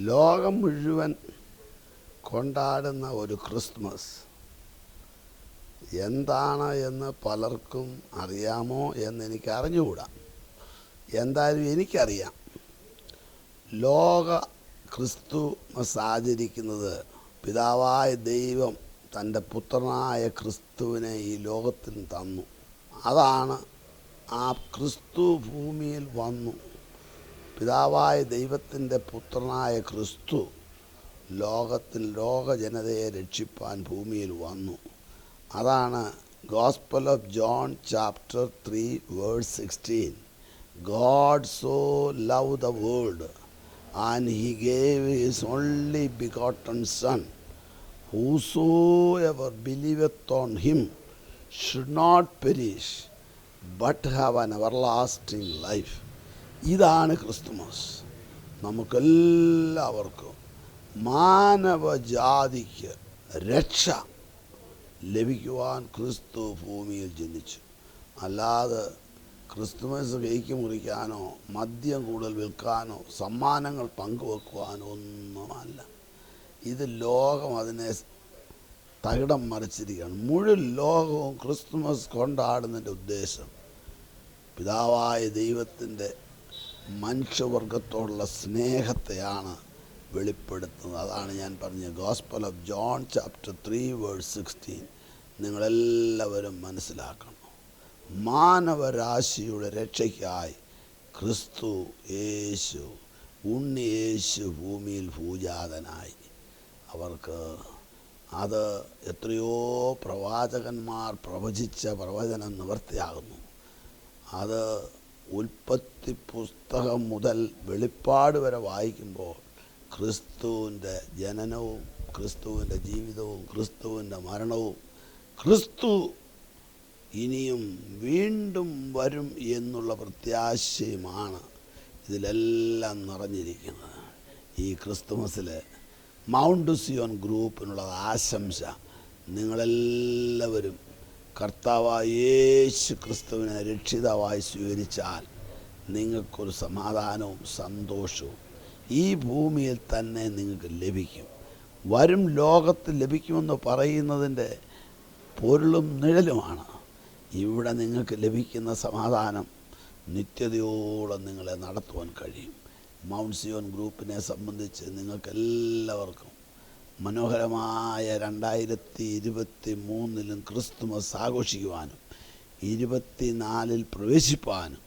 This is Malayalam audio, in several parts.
ലോകം മുഴുവൻ കൊണ്ടാടുന്ന ഒരു ക്രിസ്മസ്. എന്താണ് എന്ന് പലർക്കും അറിയാമോ എന്ന് എനിക്ക് അറിഞ്ഞുകൂടാ. എന്തായാലും എനിക്കറിയാം. ലോക ക്രിസ്തുമസ് ആചരിക്കുന്നത് പിതാവായ ദൈവം തന്റെ പുത്രനായ ക്രിസ്തുവിനെ ഈ ലോകത്തിന് തന്നു. അതാണ് ആ ക്രിസ്തു ഭൂമിയിൽ വന്നു. പിതാവായ ദൈവത്തിന്റെ പുത്രനായ ക്രിസ്തു ലോകത്തിൽ ലോക ജനതയെ രക്ഷിപ്പാൻ ഭൂമിയിൽ വന്നു. അതാണ് gospel of John chapter three verse sixteen. God so love the world and he gave his only begotten son. Whosoever believeth on him should not perish but have an everlasting ഇതാണ് ക്രിസ്തുമസ്. നമുക്കെല്ലാവർക്കും മാനവജാതിക്ക് രക്ഷ ലഭിക്കുവാൻ ക്രിസ്തു ഭൂമിയിൽ ജനിച്ചു. അല്ലാതെ ക്രിസ്തുമസ് കേക്ക് മുറിക്കാനോ മദ്യം കൂടുതൽ വിൽക്കാനോ സമ്മാനങ്ങൾ പങ്കുവെക്കുവാനോ ഒന്നുമല്ല. ഇത് ലോകം അതിനെ തകിടം മറിച്ചിരിക്കുകയാണ്. മുഴുവൻ ലോകവും ക്രിസ്തുമസ് കൊണ്ടാടുന്നതിന്റെ ഉദ്ദേശം പിതാവായ ദൈവത്തിന്റെ മനുഷ്യവർഗത്തോടുള്ള സ്നേഹത്തെയാണ് വെളിപ്പെടുത്തുന്നത്. അതാണ് ഞാൻ പറഞ്ഞ gospel of John chapter three verse sixteen നിങ്ങളെല്ലാവരും മനസ്സിലാക്കണം. മാനവരാശിയുടെ രക്ഷയ്ക്കായി ക്രിസ്തു യേശു ഉണ്ണി യേശു ഭൂമിയിൽ പൂജാതനായി അവർക്ക് അത് എത്രയോ പ്രവാചകന്മാർ പ്രവചിച്ച പ്രവചനം നിവർത്തിയാകുന്നു അത് ഉൽപ്പത്തി പുസ്തകം മുതൽ വെളിപ്പാട് വരെ വായിക്കുമ്പോൾ ക്രിസ്തുവിന്റെ ജനനവും ക്രിസ്തുവിന്റെ ജീവിതവും ക്രിസ്തുവിന്റെ മരണവും ക്രിസ്തു ഇനിയും വീണ്ടും വരും എന്നുള്ള പ്രത്യാശയുമാണ് ഇതിലെല്ലാം നിറഞ്ഞിരിക്കുന്നത്. ഈ ക്രിസ്തുമസിൽ മൗണ്ട് സിയോൺ ഗ്രൂപ്പിനുള്ള ആശംസ. നിങ്ങളെല്ലാവരും കർത്താവായ യേശു ക്രിസ്തുവിനെ രക്ഷിതാവായി സ്വീകരിച്ചാൽ നിങ്ങൾക്കൊരു സമാധാനവും സന്തോഷവും ഈ ഭൂമിയിൽ തന്നെ നിങ്ങൾക്ക് ലഭിക്കും. വരും ലോകത്ത് ലഭിക്കുമെന്ന് പറയുന്നതിന്റെ പൊരുളും നിഴലുമാണ്. ഇവിടെ നിങ്ങൾക്ക് ലഭിക്കുന്ന സമാധാനം നിത്യതയോളം നിങ്ങളെ നടത്തുവാൻ കഴിയും. മൗണ്ട് സിയോൺ ഗ്രൂപ്പിനെ സംബന്ധിച്ച് നിങ്ങൾക്കെല്ലാവർക്കും മനോഹരമായ രണ്ടായിരത്തി ഇരുപത്തി മൂന്നിലും ക്രിസ്തുമസ് ആഘോഷിക്കുവാനും ഇരുപത്തിനാലിൽ പ്രവേശിപ്പാനും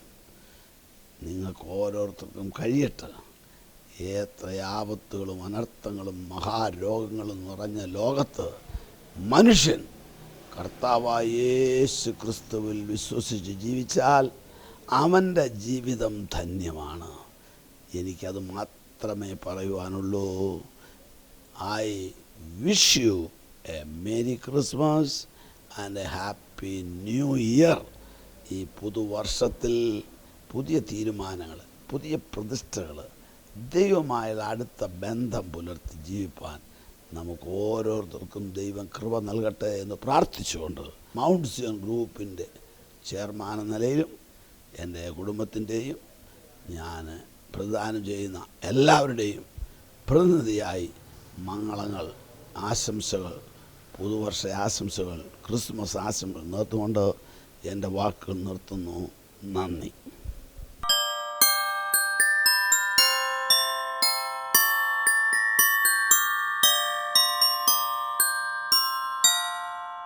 നിങ്ങൾക്ക് ഓരോരുത്തർക്കും കഴിയട്ടെ. ഏത്ര ആപത്തുകളും അനർത്ഥങ്ങളും മഹാരോഗങ്ങളും നിറഞ്ഞ ലോകത്ത് മനുഷ്യൻ കർത്താവായ യേശു ക്രിസ്തുവിൽ വിശ്വസിച്ച് ജീവിച്ചാൽ അവന്റെ ജീവിതം ധന്യമാണ്. എനിക്കത് മാത്രമേ പറയുവാനുള്ളൂ. I wish you a merry Christmas and a happy new year ഈ പുതുവർഷത്തിൽ പുതിയ തീരുമാനങ്ങൾ പുതിയ പ്രതിഷ്ഠകൾ ദൈവമായുള്ള അടുത്ത ബന്ധം പുലർത്തി ജീവിപ്പാൻ നമുക്ക് ഓരോരുത്തർക്കും ദൈവം കൃപ നൽകട്ടെ എന്ന് പ്രാർത്ഥിച്ചുകൊണ്ട് മൗണ്ട് സിയോൺ ഗ്രൂപ്പിന്റെ ചെയർമാൻ എന്ന നിലയിലും എന്റെ കുടുംബത്തിന്റെയും ഞാൻ പ്രദാനം ചെയ്യുന്ന എല്ലാവരുടെയും പ്രതിനിധിയായി മംഗളങ്ങൾ ആശംസകൾ പുതുവർഷ ആശംസകൾ ക്രിസ്മസ് ആശംസകൾ നിർത്തുകൊണ്ട് എന്റെ വാക്കുകൾ നിർത്തുന്നു. നന്ദി.